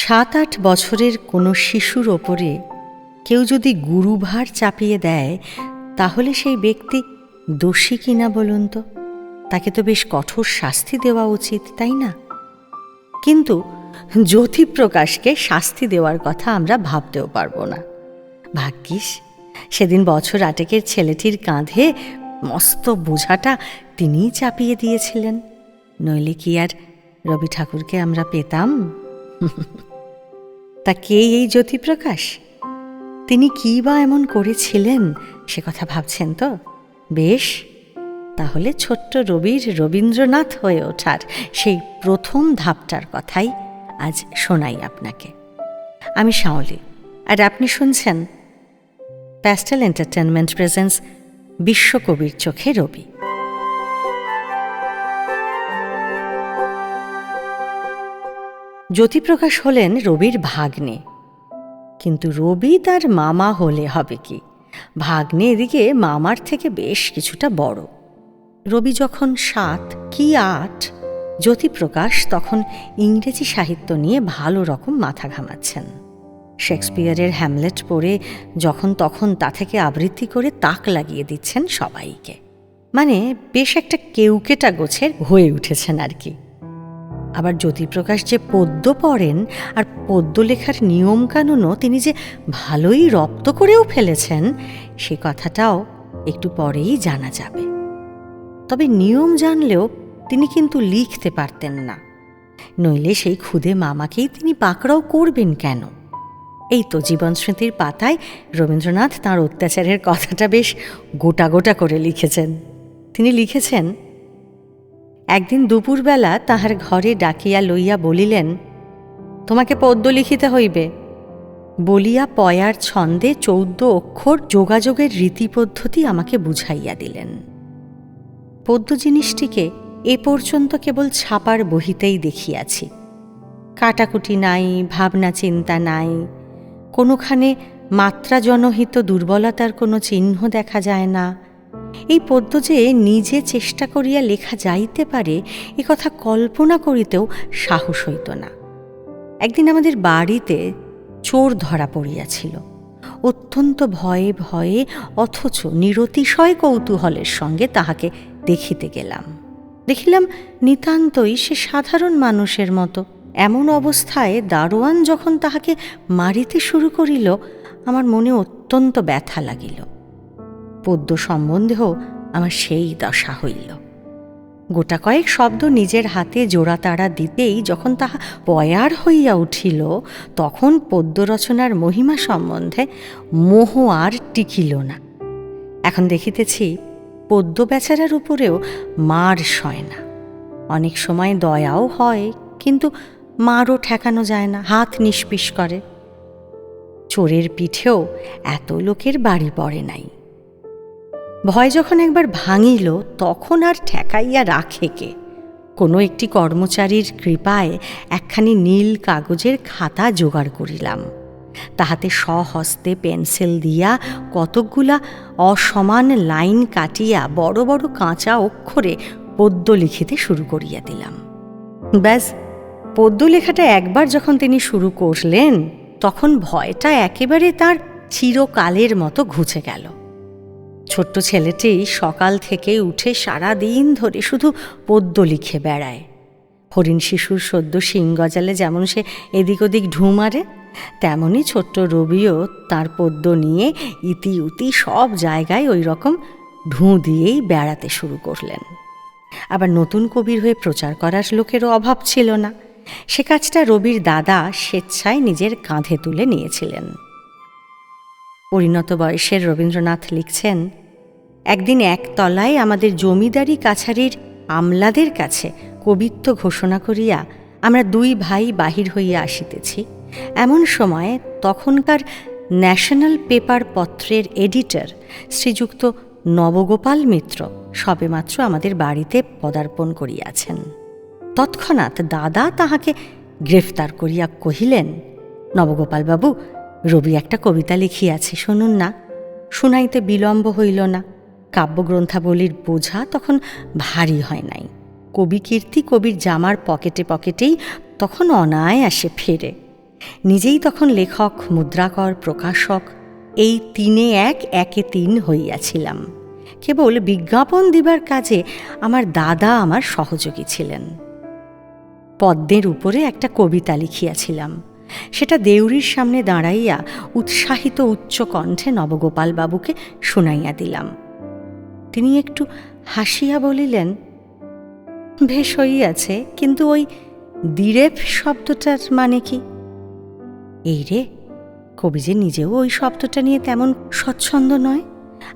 সাত আট বছরের কোনো শিশুর ওপরে কেউ যদি গুরুভার চাপিয়ে দেয়, তাহলে সেই ব্যক্তি দোষী কিনা বলুন তো? তাকে তো বেশ কঠোর শাস্তি দেওয়া উচিত, তাই না? কিন্তু জ্যোতিপ্রকাশকে শাস্তি দেওয়ার কথা আমরা ভাবতেও পারব না। ভাগ্যিস, সেদিন বছর আটেকের ছেলেটির কাঁধে মস্ত বোঝাটা তিনিই চাপিয়ে দিয়েছিলেন। নইলে কি আর রবি ঠাকুরকে আমরা পেতাম? তা কে এই জ্যোতিপ্রকাশ? তিনি কী বা এমন করেছিলেন? সে কথা ভাবছেন তো? বেশ, তাহলে ছোট্ট রবির রবীন্দ্রনাথ হয়ে ওঠার সেই প্রথম ধাপটার কথাই আজ শোনাই আপনাকে। আমি শাওলি আর আপনি শুনছেন প্যাস্টেল এন্টারটেনমেন্ট প্রেজেন্স বিশ্বকবির চোখে রবি। জ্যোতিপ্রকাশ হলেন রবির ভাগ্নে। কিন্তু রবি তার মামা হলে হবে কি? ভাগ্নে এদিকে মামার থেকে বেশ কিছুটা বড়। রবি যখন সাত, কি আট, জ্যোতিপ্রকাশ তখন ইংরেজি সাহিত্য নিয়ে ভালো রকম মাথা ঘামাচ্ছেন। শেক্সপিয়ারের হ্যামলেট পড়ে যখন তখন তা থেকে আবৃত্তি করে তাক লাগিয়ে দিচ্ছেন সবাইকে। মানে বেশ একটা কেউকেটা গোছের হয়ে উঠেছেন আর কি। আবার জ্যোতিপ্রকাশ যে পদ্য পড়েন আর পদ্য লেখার নিয়মকানুনও তিনি যে ভালোই রপ্ত করেও ফেলেছেন, সে কথাটাও একটু পরেই জানা যাবে। তবে নিয়ম জানলেও তিনি কিন্তু লিখতে পারতেন না। নইলে সেই ক্ষুদে মামাকেই তিনি পাকড়াও করবেন কেন? এই তো জীবন স্মৃতির পাতায় রবীন্দ্রনাথ তাঁর অত্যাচারের কথাটা বেশ গোটা গোটা করে লিখেছেন। তিনি লিখেছেন একদিন দুপুরবেলা তাহার ঘরে ডাকিয়া লইয়া বলিলেন, তোমাকে পদ্য লিখিতে হইবে। বলিয়া পয়ার ছন্দে চৌদ্দ অক্ষর যোগাযোগের রীতি পদ্ধতি আমাকে বুঝাইয়া দিলেন। পদ্য জিনিসটিকে এ পর্যন্ত কেবল ছাপার বহিতেই দেখিয়াছি। কাটাকুটি নাই, ভাবনা চিন্তা নাই, কোনোখানে মাত্রাজনহিত দুর্বলতার কোনো চিহ্ন দেখা যায় না। এই পদ্য যে নিজে চেষ্টা করিয়া লেখা যাইতে পারে, এ কথা কল্পনা করিতেও সাহস হইত না। একদিন আমাদের বাড়িতে চোর ধরা পড়িয়াছিল। অত্যন্ত ভয়ে ভয়ে, অথচ নিরতিশয় কৌতূহলের সঙ্গে তাহাকে দেখিতে গেলাম। দেখিলাম নিতান্তই সে সাধারণ মানুষের মতো। এমন অবস্থায় দারোয়ান যখন তাহাকে মারিতে শুরু করিল, আমার মনে অত্যন্ত ব্যথা লাগিল। পদ্য সম্বন্ধেও আমার সেই দশা হইল। গোটা কয়েক শব্দ নিজের হাতে জোড়া তাড়া দিতেই যখন তাহা পয়ার হইয়া উঠিল, তখন পদ্য রচনার মহিমা সম্বন্ধে মোহ আর টিকিল না। এখন দেখিতেছি, পদ্য বেচারার উপরেও মার সয় না। অনেক সময় দয়াও হয়, কিন্তু মারও ঠেকানো যায় না, হাত নিষ্পিস করে। চোরের পিঠেও এত লোকের বাড়ি পড়ে নাই। ভয় যখন একবার ভাঙিল, তখন আর ঠেকাইয়া রাখে কে? কোনো একটি কর্মচারীর কৃপায় একখানি নীল কাগজের খাতা জোগাড় করিলাম। তাহাতে স্বহস্তে পেন্সিল দিয়া কতকগুলা অসমান লাইন কাটিয়া বড় বড় কাঁচা অক্ষরে পদ্য লিখিতে শুরু করিয়া দিলাম। ব্যাস পদ্য লেখাটা একবার যখন তিনি শুরু করলেন, তখন ভয়টা একেবারে তার চিরকালের মতো ঘুচে গেল। ছোট্ট ছেলেটি সকাল থেকে উঠে সারা দিন ধরে শুধু পদ্য লিখে বেড়ায়। হরিণ শিশুর সদ্য শিং গজালে যেমন সে এদিক ওদিক ঢু মারে তেমনই ছোট্ট রবিও তার পদ্য নিয়ে ইতি উতি সব জায়গায় ওই রকম ঢু দিয়েই বেড়াতে শুরু করলেন। আবার নতুন কবির হয়ে প্রচার করার লোকেরও অভাব ছিল না। সে কাজটা রবির দাদা স্বেচ্ছায় নিজের কাঁধে তুলে নিয়েছিলেন। পরিণত বয়সের রবীন্দ্রনাথ লিখছেন, একদিন একতলায় আমাদের জমিদারি কাছারির আমলাদের কাছে কবিত্ব ঘোষণা করিয়া আমরা দুই ভাই বাহির হইয়া আসিতেছি। এমন সময় তখনকার ন্যাশনাল পেপার পত্রের এডিটর শ্রীযুক্ত নবগোপাল মিত্র সবেমাত্র আমাদের বাড়িতে পদার্পণ করিয়াছেন। তৎক্ষণাৎ দাদা তাহাকে গ্রেফতার করিয়া কহিলেন, নবগোপালবাবু রবি একটা কবিতা লিখিয়াছে, শুনুন না। শুনাইতে বিলম্ব হইল না। কাব্যগ্রন্থাবলীর বোঝা তখন ভারী হয় নাই। কবি কীর্তি কবির জামার পকেটে পকেটেই তখন অনায়াসে ফেরে। নিজেই তখন লেখক, মুদ্রাকর, প্রকাশক, এই তিনে এক, একে তিন হইয়াছিলাম। কেবল বিজ্ঞাপন দিবার কাজে আমার দাদা আমার সহযোগী ছিলেন। পদ্মের উপরে একটা কবিতা লিখিয়াছিলাম। সেটা দেউরির সামনে দাঁড়াইয়া উৎসাহিত উচ্চ কণ্ঠে নবগোপাল বাবুকে শুনাইয়া দিলাম। তিনি একটু হাসিয়া বলিলেন, বেশ হইয়াছে, কিন্তু ওই দিরেপ শব্দটার মানে কি? এই রে, কবি যে নিজেও ওই শব্দটা নিয়ে তেমন স্বচ্ছন্দ নয়।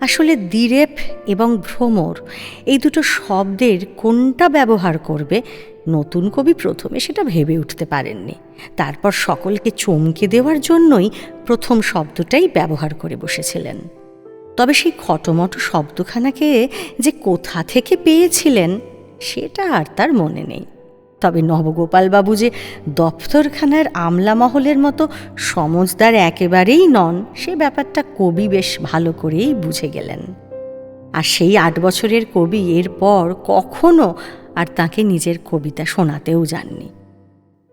আসলে দিরেপ এবং ভ্রমর এই দুটো শব্দের কোনটা ব্যবহার করবে নতুন কবি প্রথমে সেটা ভেবে উঠতে পারেননি। তারপর সকলকে চমকে দেওয়ার জন্যই প্রথম শব্দটাই ব্যবহার করে বসেছিলেন। তবে সেই খটোমটো শব্দখানাকে যে কোথা থেকে পেয়েছিলেন, সেটা আর তার মনে নেই। তবে নবগোপালবাবু যে দপ্তরখানার আমলা মহলের মতো সমজদার একেবারেই নন, সে ব্যাপারটা কবি বেশ ভালো করেই বুঝে গেলেন। আর সেই আট বছরের কবি এরপর কখনো আর তাকে নিজের কবিতা শোনাতেও যাননি।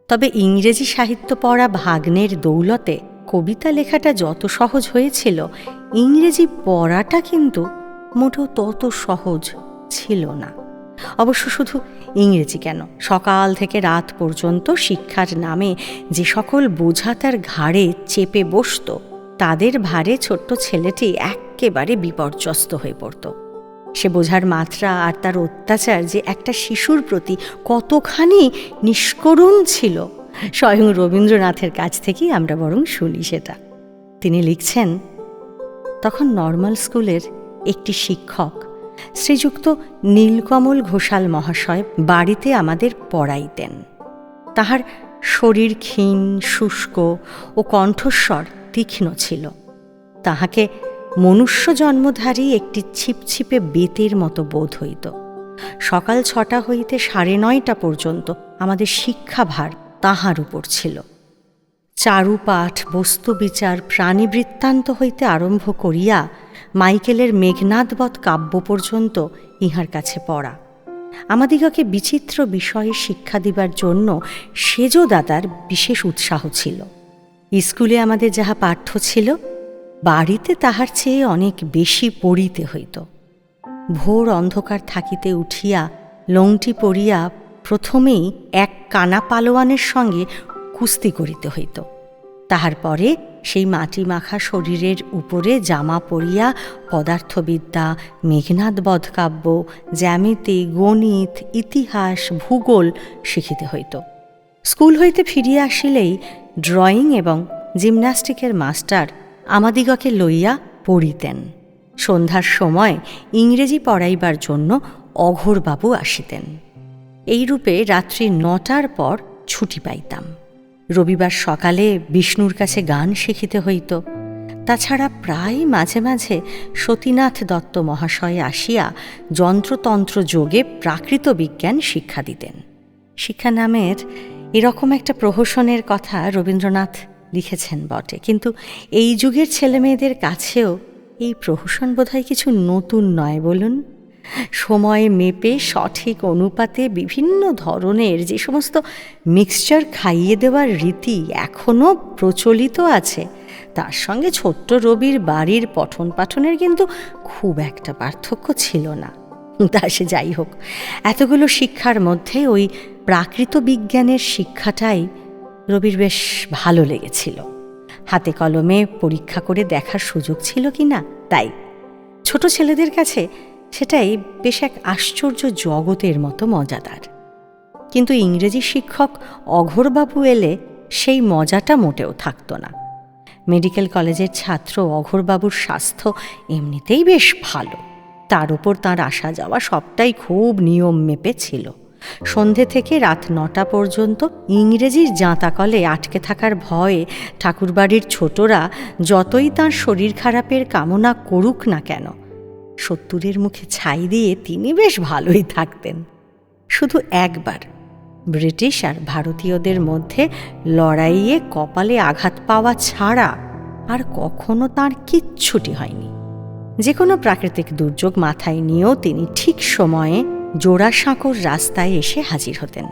তবে ইংরেজি সাহিত্য পড়া ভাগ্নের দৌলতে কবিতা লেখাটা যত সহজ হয়েছিল, ইংরেজি পড়াটা কিন্তু মোটেও তত সহজ ছিল না। অবশ্য শুধু ইংরেজি কেন, সকাল থেকে রাত পর্যন্ত শিক্ষার নামে যে সকল বোঝা তার ঘাড়ে চেপে বসত, তাদের ভারে ছোট্ট ছেলেটি একেবারে বিপর্যস্ত হয়ে পড়ত। সে বোঝার মাত্রা আর তার অত্যাচার যে একটা শিশুর প্রতি কতখানি নিষ্করুণ ছিল, স্বয়ং রবীন্দ্রনাথের কাছ থেকেই আমরা বরং শুনি সেটা। তিনি লিখছেন, তখন নর্মাল স্কুলের একটি শিক্ষক শ্রীযুক্ত নীলকমল ঘোষাল মহাশয় বাড়িতে আমাদের পড়াইতেন। তাহার শরীর ক্ষীণ, শুষ্ক ও কণ্ঠস্বর তীক্ষ্ণ ছিল। তাহাকে মনুষ্য জন্মধারী একটি ছিপছিপে বেতের মতো বোধ হইত। সকাল ছটা হইতে সাড়ে নয়টা পর্যন্ত আমাদের শিক্ষাভার তাহার উপর ছিল। চারুপাঠ, বস্তুবিচার, প্রাণীবৃত্তান্ত হইতে আরম্ভ করিয়া মাইকেলের মেঘনাদবৎ কাব্য পর্যন্ত ইহার কাছে পড়া। আমাদিগকে বিচিত্র বিষয়ে শিক্ষা দিবার জন্য সেজ দাদার বিশেষ উৎসাহ ছিল। স্কুলে আমাদের যাহা পাঠ্য ছিল বাড়িতে তাহার চেয়ে অনেক বেশি পড়িতে হইত। ভোর অন্ধকার থাকিতে উঠিয়া লংটি পড়িয়া প্রথমেই এক কানা পালোয়ানের সঙ্গে কুস্তি করিতে হইত। তাহার পরে সেই মাটি মাখা শরীরের উপরে জামা পরিয়া, পদার্থবিদ্যা, মেঘনাদ বধকাব্য, জ্যামিতি, গণিত, ইতিহাস, ভূগোল শিখিতে হইত। স্কুল হইতে ফিরিয়া আসিলেই ড্রয়িং এবং জিমন্যাস্টিকের মাস্টার আমাদিগকে লইয়া পড়িতেন। সন্ধ্যার সময় ইংরেজি পড়াইবার জন্য অঘোরবাবু আসিতেন। এইরূপে রাত্রি নটার পর ছুটি পাইতাম। রবিবার সকালে বিষ্ণুর কাছে গান শিখিতে হইত। তাছাড়া প্রায় মাঝে মাঝে সতীনাথ দত্ত মহাশয় আসিয়া যন্ত্রতন্ত্র যোগে প্রাকৃত বিজ্ঞান শিক্ষা দিতেন। শিক্ষা নামের এরকম একটা প্রহসনের কথা রবীন্দ্রনাথ লিখেছেন বটে। কিন্তু এই যুগের ছেলেমেয়েদের কাছেও এই প্রহসন বোধহয় কিছু নতুন নয় বলুন। সময় মেপে সঠিক অনুপাতে বিভিন্ন ধরনের যে সমস্ত মিক্সচার খাইয়ে দেওয়ার রীতি এখনও প্রচলিত আছে, তার সঙ্গে ছোট্ট রবির বাড়ির পঠন পাঠনের কিন্তু খুব একটা পার্থক্য ছিল না। তা সে যাই হোক, এতগুলো শিক্ষার মধ্যে ওই প্রাকৃত বিজ্ঞানের শিক্ষাটাই রবির বেশ ভালো লেগেছিল। হাতে কলমে পরীক্ষা করে দেখার সুযোগ ছিল কি না, তাই। ছোট ছেলেদের কাছে সেটাই বেশ এক আশ্চর্য জগতের মতো মজাদার। কিন্তু ইংরেজি শিক্ষক অঘোরবাবু এলে সেই মজাটা মোটেও থাকত না। মেডিকেল কলেজের ছাত্র অঘোরবাবুর স্বাস্থ্য এমনিতেই বেশ ভালো। তার উপর তার আসা যাওয়া সবটাই খুব নিয়ম মেপে ছিল। সন্ধে থেকে রাত নটা পর্যন্ত ইংরেজির জাঁতাকলে আটকে থাকার ভয়ে ঠাকুরবাড়ির ছোটরা যতই তার শরীর খারাপের কামনা করুক না কেন, সত্তরের মুখে ছাই দিয়ে তিনি বেশ ভালোই থাকতেন। শুধু একবার ব্রিটিশ আর ভারতীয়দের মধ্যে লড়াইয়ে কপালে আঘাত পাওয়া ছাড়া আর কখনো তার কিচ্ছুটি হয়নি। যে কোনো প্রাকৃতিক দুর্যোগ মাথায় নিয়েও তিনি ঠিক সময়ে জোড়াসাঁকোর রাস্তায় এসে হাজির হতেন।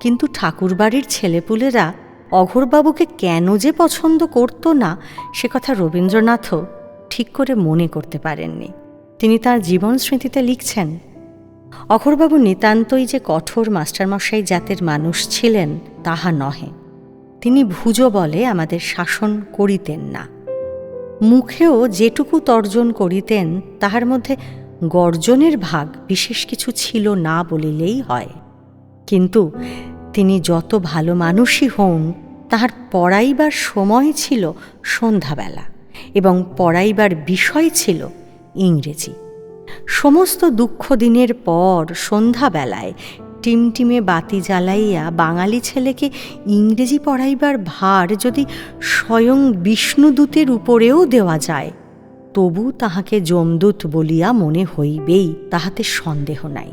কিন্তু ঠাকুরবাড়ির ছেলেপুলেরা অঘোরবাবুকে কেন যে পছন্দ করতো না, সে কথা রবীন্দ্রনাথও ঠিক করে মনে করতে পারেননি। তিনি তার জীবন স্মৃতিতে লিখছেন, অঘোরবাবু নিতান্তই যে কঠোর মাস্টারমশাই জাতের মানুষ ছিলেন, তাহা নহে। তিনি ভুজো বলে আমাদের শাসন করিতেন না। মুখেও যেটুকু তর্জন করিতেন, তাহার মধ্যে গর্জনের ভাগ বিশেষ কিছু ছিল না বলিলেই হয়। কিন্তু তিনি যত ভালো মানুষই হন, তাহার পড়াইবার সময় ছিল সন্ধ্যাবেলা এবং পড়াইবার বিষয় ছিল ইংরেজি। সমস্ত দুঃখ দিনের পর সন্ধ্যাবেলায় টিমটিমে বাতি জ্বালাইয়া বাঙালি ছেলেকে ইংরেজি পড়াইবার ভার যদি স্বয়ং বিষ্ণুদূতের উপরেও দেওয়া যায় তবু তাহাকে যমদূত বলিয়া মনে হইবেই, তাহাতে সন্দেহ নাই।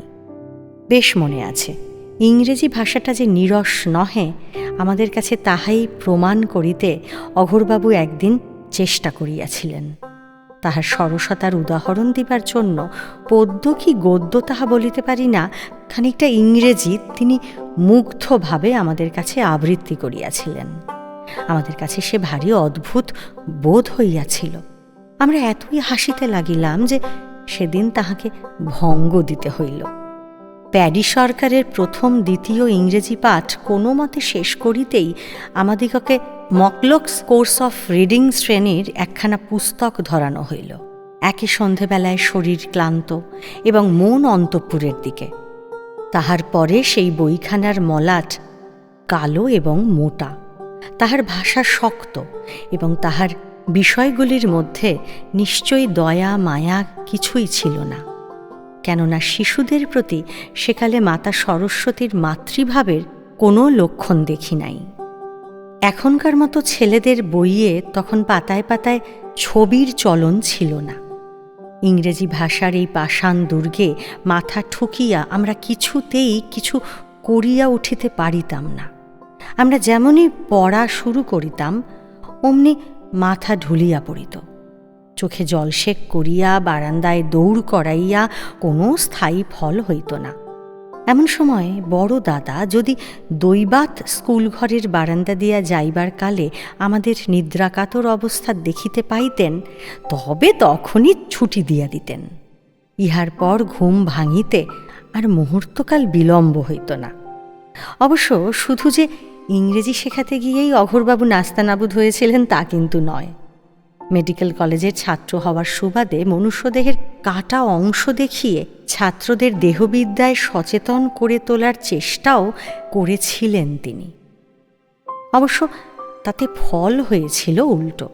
বেশ মনে আছে, ইংরেজি ভাষাটা যে নিরস নহে, আমাদের কাছে তাহাই প্রমাণ করিতে অঘোরবাবু একদিন চেষ্টা করিয়াছিলেন। তাহার সরসতার উদাহরণ দিবার জন্য পদ্য কি গদ্য তাহা বলিতে পারি না, খানিকটা ইংরেজি তিনি মুগ্ধভাবে আমাদের কাছে আবৃত্তি করিয়াছিলেন। আমাদের কাছে সে ভারী অদ্ভুত বোধ হইয়াছিল। আমরা এতই হাসিতে লাগিলাম যে সেদিন তাহাকে ভঙ্গ দিতে হইল। প্যাডি সরকারের প্রথম দ্বিতীয় ইংরেজি পাঠ কোনো মতে শেষ করিতেই আমাদিগকে মকলক্স কোর্স অফ রিডিং শ্রেণির একখানা পুস্তক ধরানো হইল। একই সন্ধেবেলায় শরীর ক্লান্ত এবং মন অন্তঃপুরের দিকে। তাহার পরে সেই বইখানার মলাট কালো এবং মোটা। তাহার ভাষা শক্ত এবং তাহার বিষয়গুলির মধ্যে নিশ্চয়ই দয়া, মায়া কিছুই ছিল না। কেননা শিশুদের প্রতি সেকালে মাতা সরস্বতীর মাতৃভাবের কোনো লক্ষণ দেখি নাই। এখনকার মতো ছেলেদের বইয়ে তখন পাতায় পাতায় ছবির চলন ছিল না। ইংরেজি ভাষার এই পাষাণ দুর্গে মাথা ঠুকিয়া আমরা কিছুতেই কিছু করিয়া উঠিতে পারিতাম না। আমরা যেমনই পড়া শুরু করিতাম, অমনি মাথা ঢুলিয়া পড়িত। চোখে জলশেক করিয়া, বারান্দায় দৌড় করাইয়া কোনো স্থায়ী ফল হইত না। এমন সময় বড় দাদা যদি দৈবাত স্কুল ঘরের বারান্দা দিয়া যাইবার কালে আমাদের নিদ্রাকাতর অবস্থা দেখিতে পাইতেন, তবে তখনই ছুটি দিয়া দিতেন। ইহার পর ঘুম ভাঙিতে আর মুহূর্তকাল বিলম্ব হইত না। অবশ্য শুধু যে ইংরেজি শেখাতে গিয়েই অঘোরবাবু নাস্তানাবুদ হয়েছিলেন তা কিন্তু নয়। মেডিকেল কলেজের ছাত্র হওয়ার সুবাদে মনুষ্যদেহের কাটা অংশ দেখিয়ে ছাত্রদের দেহবিদ্যায় সচেতন করে তোলার চেষ্টাও করেছিলেন তিনি। অবশ্য তাতে ফল হয়েছিল উল্টো।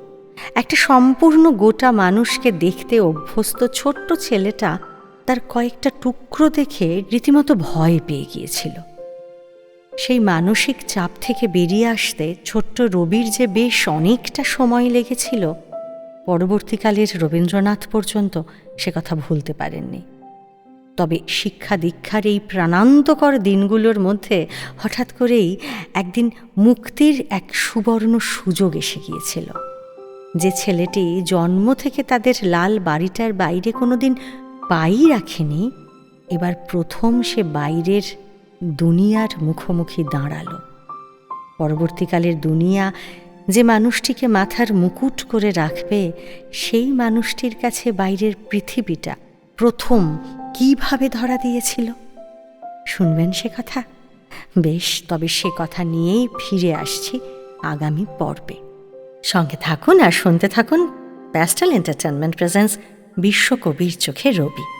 একটা সম্পূর্ণ গোটা মানুষকে দেখতে অভ্যস্ত ছোট্ট ছেলেটা তার কয়েকটা টুকরো দেখে রীতিমতো ভয় পেয়ে গিয়েছিল। সেই মানসিক চাপ থেকে বেরিয়ে আসতে ছোট্ট রবির যে বেশ অনেকটা সময় লেগেছিল, পরবর্তীকালের রবীন্দ্রনাথ পর্যন্ত সে কথা ভুলতে পারেননি। তবে শিক্ষা দীক্ষার এই প্রাণান্তকর দিনগুলোর মধ্যে হঠাৎ করেই একদিন মুক্তির এক সুবর্ণ সুযোগ এসে গিয়েছিল। যে ছেলেটি জন্ম থেকে তাদের লাল বাড়িটার বাইরে কোনোদিন পাই রাখেনি, এবার প্রথম সে বাইরের দুনিয়ার মুখোমুখি দাঁড়াল। পরবর্তীকালের দুনিয়া যে মানুষটিকে মাথার মুকুট করে রাখবে, সেই মানুষটির কাছে বাইরের পৃথিবীটা প্রথম কীভাবে ধরা দিয়েছিল? শুনবেন সে কথা? বেশ, তবে সে কথা নিয়েই ফিরে আসছি আগামী পর্বে। সঙ্গে থাকুন আর শুনতে থাকুন প্যাস্টাল এন্টারটেনমেন্ট প্রেজেন্স বিশ্বকবির চোখে রবি।